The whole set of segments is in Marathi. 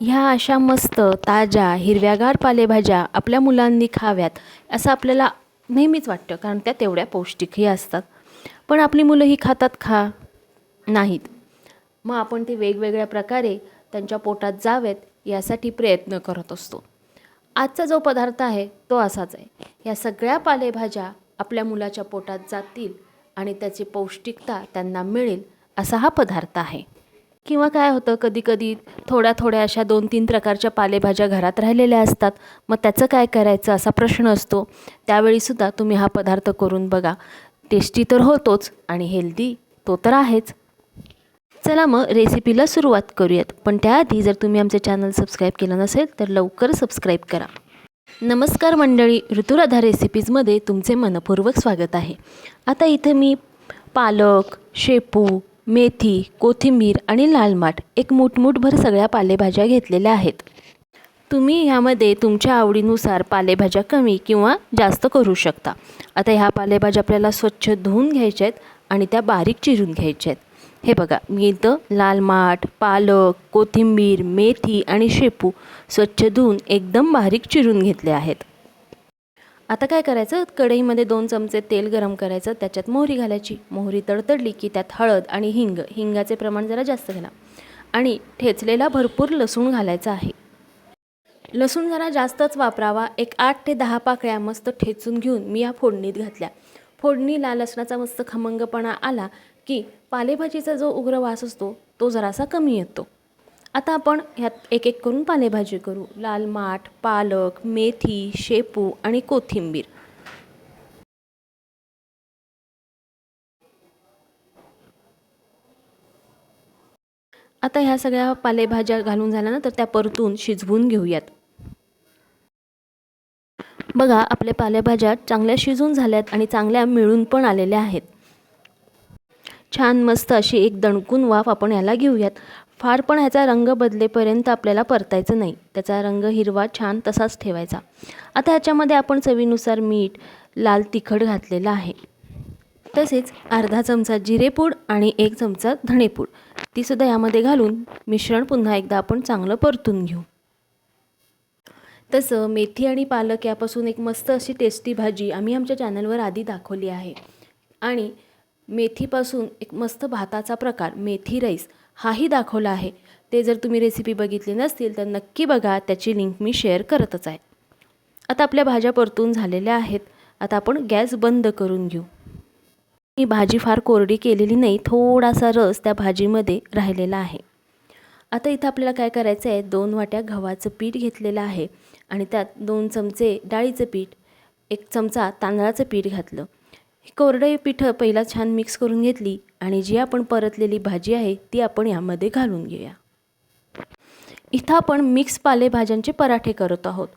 ह्या अशा मस्त ताज्या हिरव्यागार पालेभाज्या आपल्या मुलांनी खाव्यात असं आपल्याला नेहमीच वाटतं कारण त्या तेवढ्या पौष्टिकही असतात. पण आपली मुलं ही खातात खा नाहीत. मग आपण ते वेगवेगळ्या प्रकारे त्यांच्या पोटात जावेत यासाठी प्रयत्न करत असतो. आजचा जो पदार्थ आहे तो असाच आहे. या सगळ्या पालेभाज्या आपल्या मुलाच्या पोटात जातील आणि त्याची पौष्टिकता त्यांना मिळेल असा हा पदार्थ आहे. किंवा काय होतं कधी कधी थोड्या थोड्या अशा दोन तीन प्रकारच्या पालेभाज्या घरात राहिलेल्या असतात. मग त्याचं काय करायचं असा प्रश्न असतो. त्यावेळीसुद्धा तुम्ही हा पदार्थ करून बघा. टेस्टी तर होतोच आणि हेल्दी तो तर आहेच. चला मग रेसिपीला सुरुवात करूयात. पण त्याआधी जर तुम्ही आमचे चॅनल सबस्क्राईब केलं नसेल तर लवकर सबस्क्राईब करा. नमस्कार मंडळी ऋतुराधा रेसिपीजमध्ये तुमचे मनपूर्वक स्वागत आहे. आता इथे मी पालक शेपू मेथी कोथिंबीर आणि लाल माठ एक मुठमुठभर सगळ्या पालेभाज्या घेतलेल्या आहेत. तुम्ही ह्यामध्ये तुमच्या आवडीनुसार पालेभाज्या कमी किंवा जास्त करू शकता. आता ह्या पालेभाज्या आपल्याला स्वच्छ धुवून घ्यायच्या आहेत आणि त्या बारीक चिरून घ्यायच्या आहेत. हे बघा मी इथं लाल माठ पालक कोथिंबीर मेथी आणि शेपू स्वच्छ धुवून एकदम बारीक चिरून घेतले आहेत. आता काय करायचं? कढईमध्ये दोन चमचे तेल गरम करायचं त्याच्यात मोहरी घालायची. मोहरी तडतडली की त्यात हळद आणि हिंग. हिंगाचे प्रमाण जरा जास्त घाला आणि ठेचलेला भरपूर लसूण घालायचा आहे. लसूण जरा जास्तच वापरावा. एक आठ ते दहा पाकळ्या मस्त ठेचून घेऊन मी या फोडणीत घातल्या. फोडणीला लसणाचा मस्त खमंगपणा आला की पालेभाजीचा जो उग्र वास असतो तो जरासा कमी येतो. आता आपण ह्यात एक एक करून पालेभाजी करू. लाल माठ पालक मेथी शेपू आणि कोथिंबीर. आता ह्या सगळ्या पालेभाज्या घालून झाल्या ना तर त्या परतून शिजवून घेऊयात. बघा आपल्या पालेभाज्या चांगल्या शिजून झाल्यात आणि चांगल्या मिळून पण आलेल्या आहेत. छान मस्त अशी एक दणकून वाफ आपण याला घेऊयात. फार पण ह्याचा रंग बदलेपर्यंत आपल्याला परतायचं नाही. त्याचा रंग हिरवा छान तसाच ठेवायचा. आता ह्याच्यामध्ये आपण चवीनुसार मीठ लाल तिखट घातलेलं आहे. तसेच अर्धा चमचा जिरेपूड आणि एक चमचा धणेपूड तीसुद्धा यामध्ये घालून मिश्रण पुन्हा एकदा आपण चांगलं परतून घेऊ. तसं मेथी आणि पालक यापासून एक मस्त अशी टेस्टी भाजी आम्ही आमच्या चॅनलवर आधी दाखवली आहे. आणि मेथीपासून एक मस्त भाताचा प्रकार मेथी राईस. हाही दाखवला आहे. ते जर तुम्ही रेसिपी बघितली नसतील तर नक्की बघा त्याची लिंक मी शेअर करतच आहे. आता आपल्या भाज्या परतून झालेल्या आहेत. आता आपण गॅस बंद करून घेऊ. ही भाजी फार कोरडी केलेली नाही थोडासा रस त्या भाजीमध्ये राहिलेला आहे. आता इथं आपल्याला काय करायचं आहे दोन वाट्या गव्हाचं पीठ घेतलेलं आहे आणि त्यात दोन चमचे डाळीचं पीठ एक चमचा तांदळाचं पीठ घातलं. हे कोरडे पिठं पहिला छान मिक्स करून घेतली आणि जी आपण परतलेली भाजी आहे ती आपण यामध्ये घालून घेऊया. इथं आपण मिक्स पालेभाज्यांचे पराठे करत आहोत.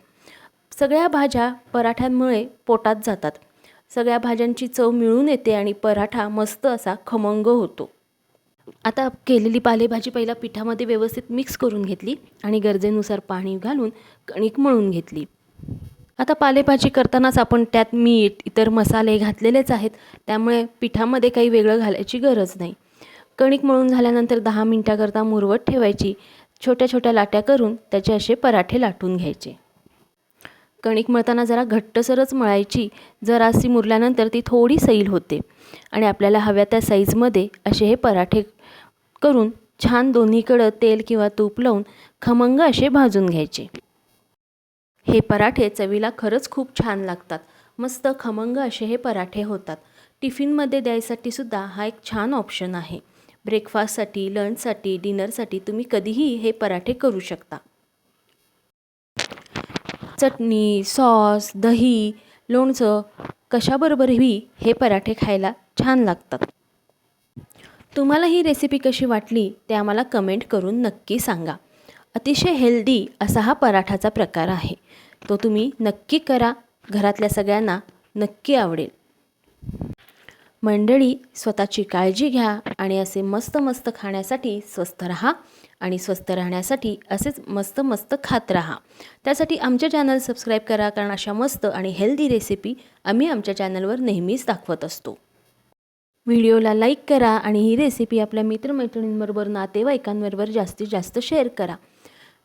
सगळ्या भाज्या पराठ्यांमुळे पोटात जातात. सगळ्या भाज्यांची चव मिळून येते आणि पराठा मस्त असा खमंग होतो. आता केलेली पालेभाजी पहिला पिठामध्ये व्यवस्थित मिक्स करून घेतली आणि गरजेनुसार पाणी घालून कणिक मळून घेतली. आता पालेभाजी करतानाच आपण त्यात मीठ इतर मसाले घातलेलेच आहेत. त्यामुळे पिठामध्ये काही वेगळं घालायची गरज नाही. कणिक मळून झाल्यानंतर दहा मिनटाकरता मुरवत ठेवायची. छोट्या छोट्या लाट्या करून त्याचे असे पराठे लाटून घ्यायचे. कणिक मळताना जरा घट्टसरच मळायची. जरासी मुरल्यानंतर ती थोडी सैल होते. आणि आपल्याला हव्या त्या साईजमध्ये असे हे पराठे करून छान दोन्हीकडं तेल किंवा तूप लावून खमंग असे भाजून घ्यायचे. हे पराठे चवीला खरंच खूप छान लागतात. मस्त खमंग असे हे पराठे होतात. टिफिनमध्ये द्यायसाठी सुद्धा हा एक छान ऑप्शन आहे. ब्रेकफास्टसाठी लंचसाठी डिनरसाठी तुम्ही कधीही हे पराठे करू शकता. चटणी सॉस दही लोणचं कशाबरोबरही हे पराठे खायला छान लागतात. तुम्हाला ही रेसिपी कशी वाटली ते आम्हाला कमेंट करून नक्की सांगा. अतिशय हेल्दी असा हा पराठाचा प्रकार आहे. तो तुम्ही नक्की करा. घरातल्या सगळ्यांना नक्की आवडेल. मंडळी स्वतःची काळजी घ्या आणि असे मस्त मस्त खाण्यासाठी स्वस्थ राहा आणि स्वस्थ राहण्यासाठी असेच मस्त मस्त खात राहा. त्यासाठी आमचे चॅनल सबस्क्राईब करा कारण अशा मस्त आणि हेल्दी रेसिपी आम्ही आमच्या चॅनलवर नेहमीच दाखवत असतो. व्हिडिओला लाईक करा आणि ही रेसिपी आपल्या मित्रमैत्रिणींबरोबर नातेवाईकांबरोबर जास्तीत जास्त शेअर करा.